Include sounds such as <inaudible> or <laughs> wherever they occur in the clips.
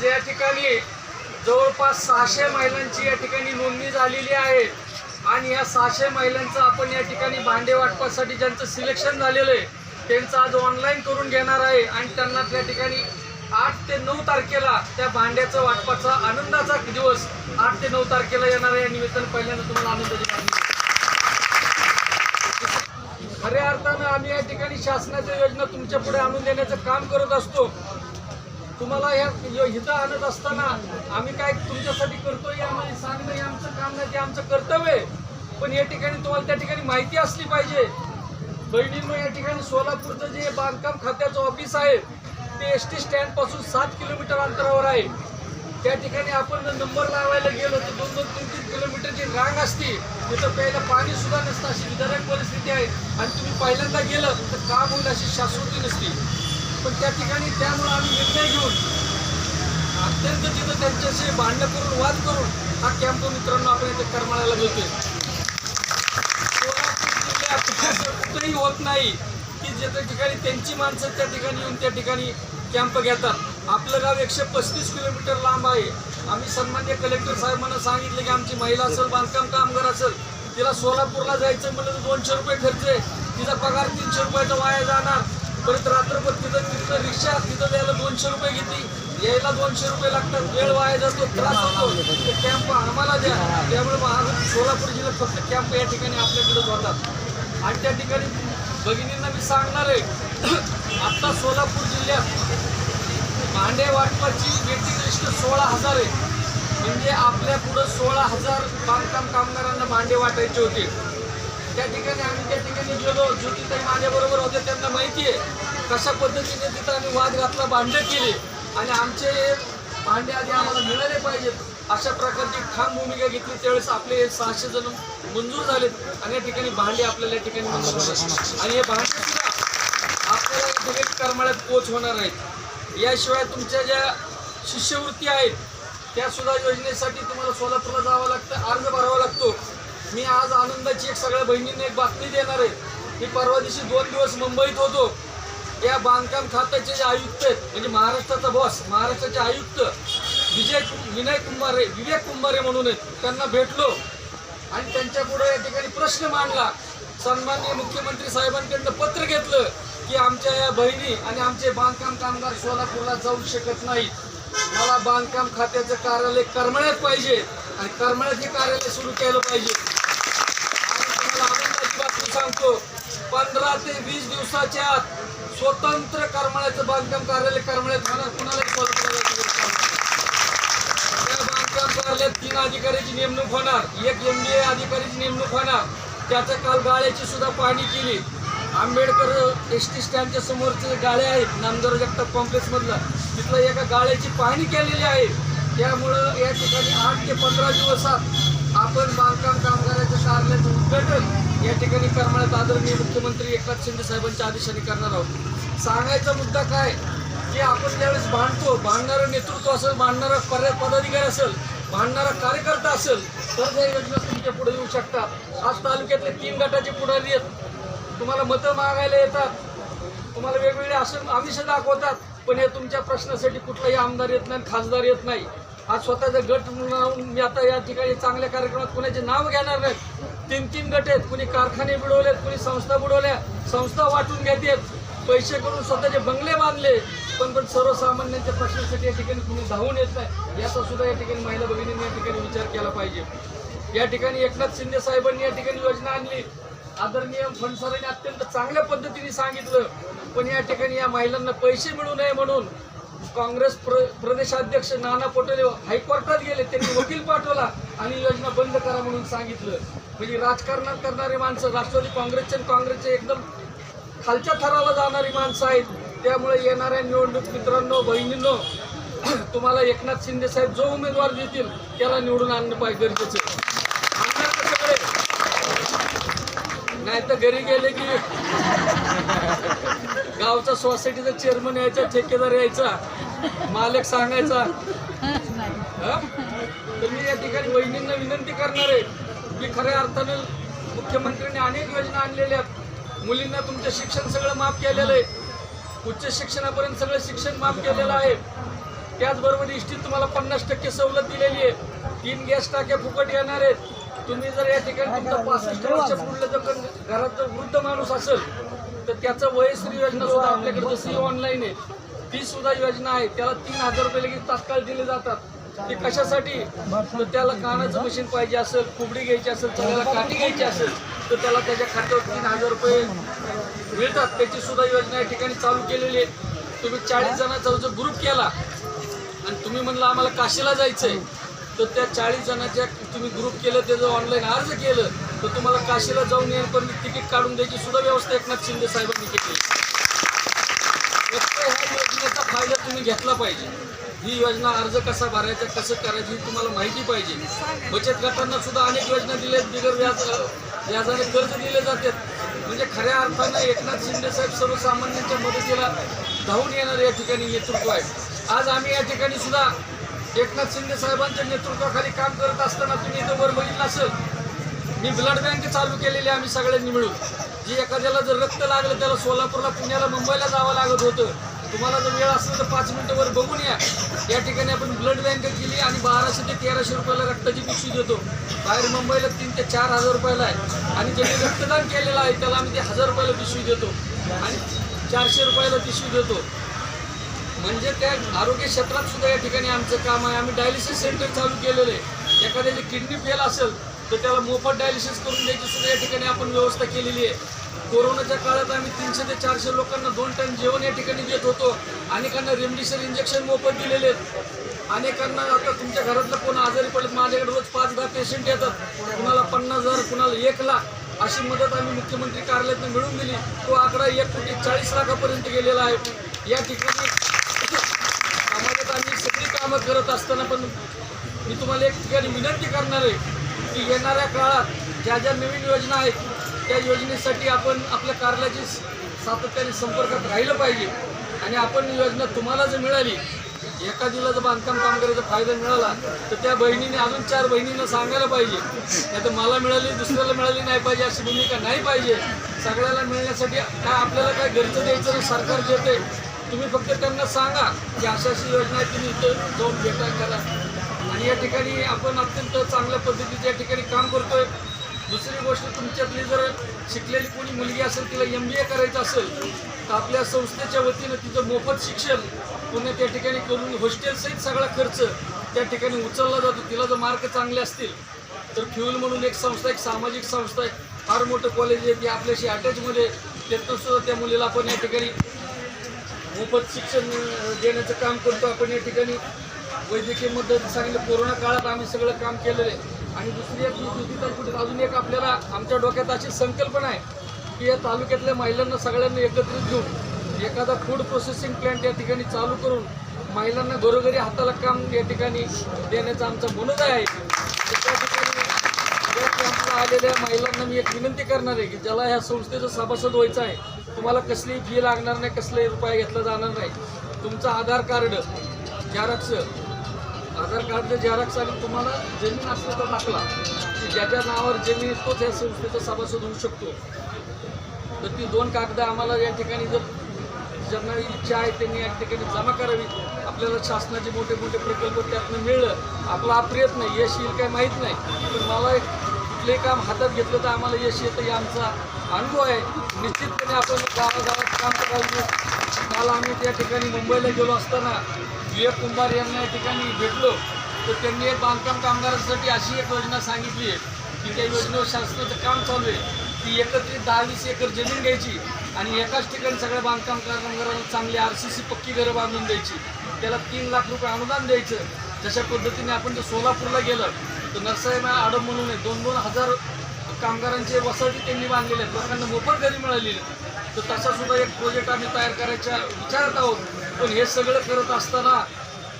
आज या ठिकाणी जवळपास सहाशे महिलांची या ठिकाणी नोंदणी झालेली आहे. आणि या सहाशे महिलांचं आपण या ठिकाणी भांडे वाटपासाठी ज्यांचं सिलेक्शन झालेलं आहे त्यांचं आज ऑनलाईन करून घेणार आहे. आणि त्यांना त्या ठिकाणी आठ ते नऊ तारखेला त्या भांड्याचं वाटपाचा आनंदाचा दिवस आठ ते नऊ तारखेला येणार आहे. या निमित्तानं पहिल्यांदा तुम्हाला आनंद बातमी खऱ्या अर्थानं आम्ही या ठिकाणी शासनाच्या योजना तुमच्यापुढे आणून देण्याचं काम करत असतो. तुम्हाला या इथं आणत असताना आम्ही काय तुमच्यासाठी करतोय आम्हाला सांगणं हे आमचं काम नाही ते आमचं कर्तव्य आहे. पण या ठिकाणी तुम्हाला त्या ठिकाणी माहिती असली पाहिजे. बहिणींनो या ठिकाणी सोलापूरचं जे बांधकाम खात्याचं ऑफिस आहे ते एस टी स्टँडपासून सात किलोमीटर अंतरावर आहे. त्या ठिकाणी आपण जर नंबर लावायला गेलो तर दोन दोन तीन तीन किलोमीटरची रांग असती. तिथं प्यायला पाणी सुद्धा नसतं अशी विदारक परिस्थिती आहे. आणि तुम्ही पहिल्यांदा गेलं तर काम होईल अशी शाश्वती नसती. पण त्या ठिकाणी त्यामुळे आम्ही विषय घेऊन. अत्यंत तिथं त्यांच्याशी भांडणं करून वाद करून हा कॅम्प मित्रांनो आपण इथे करमाळ्याला मिळतोय सोलापूर जिल्ह्यात कुठंही होत नाही की जे त्या ठिकाणी त्यांची माणसं त्या ठिकाणी येऊन त्या ठिकाणी कॅम्प घेतात. आपलं गाव एकशे पस्तीस किलोमीटर लांब आहे. आम्ही सन्मान्य कलेक्टर साहेबांना सांगितलं की आमची महिला असेल बांधकाम कामगार असेल तिला सोलापूरला जायचं म्हणलं तर दोनशे रुपये खर्च आहे. तिचा पगार तीनशे रुपयाचा वाया जाणार. परत रात्रभर तिथं तिथं रिक्षा तिथं द्यायला दोनशे रुपये घेते. यायला दोनशे रुपये लागतात. वेळ वाया जातो त्रास होतो. ते कॅम्प आम्हाला द्या. त्यामुळे महा- सोलापूर जिल्ह्यात फक्त कॅम्प या ठिकाणी आपल्याकडे होतात आणि त्या ठिकाणी भगिनींना मी सांगणार आहे <clears throat> आत्ता सोलापूर जिल्ह्यात भांडे वाटपाची वेटिंग लिस्ट सोळा हजार आहे. म्हणजे आपल्या पुढं सोळा हजार बांधकाम कामगारांना भांडे वाटायचे होते. त्या ठिकाणी आम्ही त्या ठिकाणी गेलो. ज्योतिताई माझ्याबरोबर होते त्यांना माहिती आहे. कशा पद्धतीने तिथं आम्ही वाद घातला भांडे केले. आणि आमचे भांडे आधी आम्हाला मिळाले पाहिजेत. अशा प्रकारची ठाम भूमिका घेतली. त्यावेळेस आपले सहाशे जण मंजूर झालेत आणि या ठिकाणी भांडे आपल्याला या ठिकाणी मंजूर झाले आणि हे भांडे सुद्धा आपल्याला या करमाळ्यात पोच होणार आहेत याशिवाय तुमच्या ज्या शिष्यवृत्ती आहेत त्यासुद्धा योजनेसाठी तुम्हाला सोलापूरला जावं लागतं अर्ज भरावा लागतो. मी आज आनंदाची एक सगळ्या बहिणींना एक बातमी देणार आहे. मी परवा दिवशी दोन दिवस मुंबईत होतो. या बांधकाम खात्याचे जे आयुक्त आहेत म्हणजे महाराष्ट्राचा बॉस महाराष्ट्राचे आयुक्त विजय विनय कुंभारे विवेक कुंभारे म्हणून आहेत त्यांना भेटलो. आणि त्यांच्या पुढे या ठिकाणी प्रश्न मांडला. सन्माननीय मुख्यमंत्री साहेबांकडनं पत्र घेतलं की आमच्या या बहिणी आणि आमचे बांधकाम कामगार सोलापूरला जाऊ शकत नाहीत. मला बांधकाम खात्याचं कार्यालय करमळ्यात पाहिजे आणि करमळ्यात हे कार्यालय सुरू केलं पाहिजे आणि तुम्हाला आनंदाची बातमी सांगतो पंधरा ते वीस दिवसाच्या आत स्वतंत्र करमळ्याचं बांधकाम कार्यालय करमळ्यात होणार. कुणालाही कॉल करायचं त्या बांधकाम कार्यालयात तीन अधिकाऱ्याची नेमणूक होणार. एक एम बी ए अधिकाऱ्याची नेमणूक होणार. त्याच्या काल गाळ्याची सुद्धा पाहणी केली. आंबेडकर एस टी स्टँडच्या समोरचे गाळे आहेत नामदार जगताप कॉम्प्लेक्समधलं तिथलं एका गाळ्याची पाहणी केलेली आहे. त्यामुळं या ठिकाणी आठ ते पंधरा दिवसात आपण बांधकाम कामगारांच्या कार्यालयाचं उद्घाटन या ठिकाणी करण्यात आदरणीय मुख्यमंत्री एकनाथ शिंदे साहेबांच्या आदेशाने करणार आहोत. सांगायचा मुद्दा काय? की आपण ज्यावेळेस भांडतो भांडणारं नेतृत्व असेल भांडणारा पर्याय पदाधिकारी असेल भांडणारा कार्यकर्ता असेल तर त्या योजना तुमच्यापुढे येऊ शकतात. आज तालुक्यातले तीन गटाचे पुढारी आहेत. तुम्हाला मतं मागायला येतात. तुम्हाला वेगवेगळे असं आमिष दाखवतात. पण हे तुमच्या प्रश्नासाठी कुठलाही आमदार येत नाही खासदार येत नाही. आज स्वतःचा गट लावून मी आता या ठिकाणी चांगल्या कार्यक्रमात कुणाचे नाव घेणार नाहीत. तीन तीन गट आहेत. कुणी कारखाने बुडवलेत कुणी संस्था बुडवल्या. संस्था वाटून घेतात. पैसे करून स्वतःचे बंगले बांधले. पण पण सर्वसामान्यांच्या प्रश्नासाठी या ठिकाणी कुणी धावून येत नाही. याचा सुद्धा या ठिकाणी महिला भगिनींनी या ठिकाणी विचार केला पाहिजे. या ठिकाणी एकनाथ शिंदे साहेबांनी या ठिकाणी योजना आणली. आदरणीय फणसरांनी अत्यंत चांगल्या पद्धतीने सांगितलं. पण या ठिकाणी या महिलांना पैसे मिळू नये म्हणून काँग्रेस प्र प्रदेशाध्यक्ष नाना पटोले हायकोर्टात गेले त्यांनी वकील पाठवला आणि योजना बंद करा म्हणून सांगितलं. म्हणजे राजकारणात करणारे माणसं राष्ट्रवादी काँग्रेसचे आणि काँग्रेसचे एकदम खालच्या थराला जाणारी माणसं आहेत. त्यामुळे येणाऱ्या निवडणूक मित्रांनो बहिणींनो <clears throat> तुम्हाला एकनाथ शिंदे साहेब जो उमेदवार देतील त्याला निवडून आणणं पाहिजे गरजेचं आहे. नाही तर घरी गेले की <laughs> गावचा सोसायटीचा चेअरमन यायचा ठेकेदार यायचा मालक सांगायचा. तर मी या ठिकाणी वहिनींना विनंती करणार आहे की खऱ्या अर्थानं मुख्यमंत्र्यांनी अनेक योजना आणलेल्या आहेत. मुलींना तुमचं शिक्षण सगळं माफ केलेलं आहे. उच्च शिक्षणापर्यंत सगळं शिक्षण माफ केलेलं आहे. त्याचबरोबर इष्टीत तुम्हाला पन्नास टक्के सवलत दिलेली आहे. तीन गॅस टाक्या फुकट येणार आहेत. तुम्ही जर या ठिकाणी तुमचा पासष्ट वर्ष पुढलं जर घरात जर वृद्ध माणूस असेल तर त्याचं वयश्री योजना सुद्धा आपल्याकडे जशी ऑनलाईन आहे ती सुद्धा योजना आहे. त्याला तीन हजार रुपये लगेच तात्काळ दिले जातात. ते कशासाठी? तर त्याला कानाचं मशीन पाहिजे असेल कुबडी घ्यायची असेल तर त्याला काठी घ्यायची असेल तर त्याला त्याच्या खात्यावर तीन हजार रुपये मिळतात. त्याची सुद्धा योजना या ठिकाणी चालू केलेली आहे. तुम्ही चाळीस जणांचा जो ग्रुप केला आणि तुम्ही म्हणलं आम्हाला काशीला जायचं आहे तर त्या चाळीस जणांच्या तुम्ही ग्रुप केलं त्याचं ऑनलाईन अर्ज केलं तर तुम्हाला काशीला जाऊन येईल पण तिकीट काढून द्यायची सुद्धा व्यवस्था एकनाथ शिंदे साहेबांनी केली ह्या योजनेचा फायदा तुम्ही घेतला पाहिजे. ही योजना अर्ज कसा भरायचा कसं करायचं ही तुम्हाला माहिती पाहिजे. बचत गटांना सुद्धा अनेक योजना दिल्या आहेत. बिगर व्याज व्याजाने कर्ज दिले जातात. म्हणजे खऱ्या अर्थानं एकनाथ शिंदे साहेब सर्वसामान्यांच्या मदतीला धावून येणारे या ठिकाणी नेतृत्व आहे आज आम्ही या ठिकाणी सुद्धा एकनाथ शिंदे साहेबांच्या नेतृत्वाखाली काम करत असताना तुम्ही इथं वर बघितलं असेल मी ब्लड बँक चालू केलेली आहे आम्ही सगळ्यांनी मिळून. जी एखाद्याला जर रक्त लागलं त्याला सोलापूरला पुण्याला मुंबईला जावं लागत होतं. तुम्हाला जर वेळ असेल तर पाच मिनटं वर बघून या. या ठिकाणी आपण ब्लड बँक केली आणि बाराशे ते तेराशे रुपयाला रक्ताची पिशवी देतो. बाहेर मुंबईला तीन ते चार हजार रुपयाला आहे. आणि ज्यांनी रक्तदान केलेलं आहे त्याला आम्ही ते हजार रुपयाला पिशवी देतो. आणि चारशे रुपयाला पिशवी देतो. म्हणजे त्या आरोग्य क्षेत्रात सुद्धा या ठिकाणी आमचं काम आहे. आम्ही डायलिसिस सेंटर चालू केलेलं आहे. एखाद्याची किडनी फेल असेल तर त्याला मोफत डायलिसिस करून द्यायची सुद्धा या ठिकाणी आपण व्यवस्था केलेली आहे. कोरोनाच्या काळात आम्ही तीनशे ते चारशे लोकांना दोन टाईम जेवण या ठिकाणी देत होतो. अनेकांना रेमडिसिव्हिर इंजेक्शन मोफत दिलेले आहेत. अनेकांना आता तुमच्या घरातलं कोण आजारी पडलं माझ्याकडे रोज पाच दहा पेशंट येतात. कुणाला पन्नास हजार कुणाला एक लाख अशी मदत आम्ही मुख्यमंत्री कार्यालयातून मिळवून दिली. तो आकडा एक कोटी चाळीस लाखापर्यंत गेलेला आहे. या ठिकाणी समाजात आम्ही सगळी कामं करत असताना पण मी तुम्हाला एक ठिकाणी विनंती करणार आहे. की येणाऱ्या काळात ज्या ज्या नवीन योजना आहेत त्या योजनेसाठी आपण आपल्या कार्यालयाची सातत्याने संपर्कात राहिलं पाहिजे. आणि आपण योजना तुम्हाला जर मिळाली एखादीला जर बांधकाम कामगाराचा फायदा मिळाला तर त्या बहिणीने अजून चार बहिणींना सांगायला पाहिजे. नाही तर मला मिळाली दुसऱ्याला मिळाली नाही पाहिजे अशी भूमिका नाही पाहिजे. सगळ्याला मिळण्यासाठी काय आपल्याला काय घरचं द्यायचं नाही सरकार देते तुम्ही फक्त त्यांना सांगा की अशा अशी योजना आहे तुम्ही इथं जाऊन भेटा करा. आणि या ठिकाणी आपण अत्यंत चांगल्या पद्धतीचं या ठिकाणी काम करतोय. दुसरी गोष्ट तुमच्यातली जर शिकलेली कोणी मुलगी असेल तिला एम बी ए करायचं असेल तर आपल्या संस्थेच्या वतीनं तिचं मोफत शिक्षण पुणे त्या ठिकाणी करून हॉस्टेलसहित सगळा खर्च त्या ठिकाणी उचलला जातो. तिला जर मार्क चांगले असतील तर फ्युल म्हणून एक संस्था एक सामाजिक संस्था आहे. फार मोठं कॉलेज आहे ती आपल्याशी अटॅचमध्ये त्यातून सुद्धा त्या मुलीला आपण या ठिकाणी मोफत शिक्षण देण्याचं काम करतो. आपण या ठिकाणी वैद्यकीय मदत सांगितलं. कोरोना काळात आम्ही सगळं काम केलेलं आहे. आणि दुसरी एक दुसरी कुठे अजून एक आपल्याला आमच्या डोक्यात अशी संकल्पना आहे की या तालुक्यातल्या महिलांना सगळ्यांना एकत्रित घेऊन एखादा फूड प्रोसेसिंग प्लॅन्ट या ठिकाणी चालू करून महिलांना घरोघरी हाताला काम या ठिकाणी देण्याचा आमचा मनोदय आहे. त्या ठिकाणी या कॅम्पला आलेल्या महिलांना मी एक विनंती करणार आहे की ज्याला ह्या संस्थेचं सभासद व्हायचं आहे तुम्हाला कसलीही फी लागणार नाही कसलाही रुपया घेतला जाणार नाही. तुमचं Aadhaar card xerox Aadhaar card xerox आणि तुम्हाला जमीन असल्याचा दाखला. की ज्याच्या नावावर जमीन आहे त्या या संस्थेचा सभासद होऊ शकतो. तर ती दोन कागदं आम्हाला या ठिकाणी जर ज्यांना इच्छा आहे त्यांनी या ठिकाणी जमा करावी. आपल्याला शासनाचे मोठे मोठे प्रकल्प त्यातनं मिळलं. आपला हा प्रयत्न यश येईल काय माहीत नाही. पण मला एक कुठले काम हातात घेतलं तर आम्हाला यश येतं हे आमचा अनुभव आहे. निश्चितपणे आपण गावागावात काम करावं काल आम्ही त्या ठिकाणी मुंबईला गेलो असताना विवेक कुंभार यांना या ठिकाणी भेटलो. तर त्यांनी एक बांधकाम कामगारांसाठी अशी एक योजना सांगितली आहे की त्या योजनेवर शासनाचं काम चालू आहे. ती एकत्रित दहा वीस एकर जमीन घ्यायची आणि एकाच ठिकाणी सगळ्या बांधकाम कामगारांना चांगली आर सी सी पक्की घरं बांधून द्यायची. त्याला तीन लाख रुपये अनुदान द्यायचं. जशा पद्धतीने आपण जर सोलापूरला गेलं तर नरसाहेबा आडम म्हणून आहे दोन दोन हजार कामगारांचे वसाहती त्यांनी बांधलेले आहेत. लोकांना मोफत घरी मिळालेली तर तसा सुद्धा एक प्रोजेक्ट आम्ही तयार करायच्या विचारत आहोत. पण हे सगळं करत असताना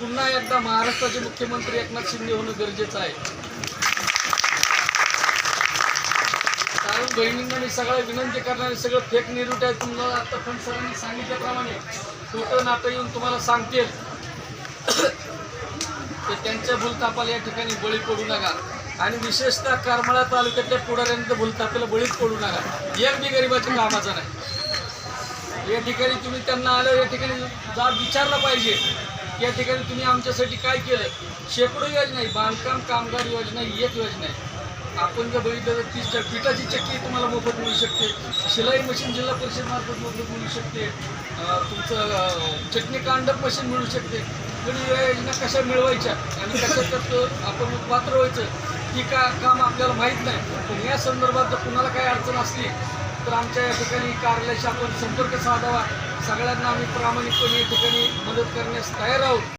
पुन्हा एकदा महाराष्ट्राचे मुख्यमंत्री एकनाथ शिंदे होणं गरजेचं आहे. कारण बहिणींना मी सगळ्या विनंती करणारे सगळं फेक निरूट आहे. तुम्हाला आता पण सरांनी सांगितल्याप्रमाणे खोटं नातं येऊन तुम्हाला सांगतील. तर त्यांच्या भूलतापाला या ठिकाणी बळी पडू नका. आणि विशेषतः करमाळा तालुक्यातल्या पुढाऱ्यांच्या भूलतापाला बळीच पडू नका. एक बी गरिबाच्या कामाचा नाही. या ठिकाणी तुम्ही त्यांना आलं या ठिकाणी जात विचारलं पाहिजे या ठिकाणी तुम्ही आमच्यासाठी काय केलं? शेकडो योजना आहे बांधकाम कामगार योजना ही एक योजना आहे. आपण जर बघितलं तर ती पिठाची चक्की तुम्हाला मोफत मिळू शकते. शिलाई मशीन जिल्हा परिषदमार्फत मोफत मिळू शकते. तुमचं चटणी कांडप मशीन मिळू शकते. पण या योजना कशा मिळवायच्या आणि कशा त्यात आपण पात्र व्हायचं ही का काम आपल्याला माहीत नाही. पण या संदर्भात जर कुणाला काही अडचण असली तर आमच्या या ठिकाणी कार्यालयाशी आपण संपर्क साधावा. सगळ्यांना आम्ही प्रामाणिकपणे या ठिकाणी मदत करण्यास तयार आहोत.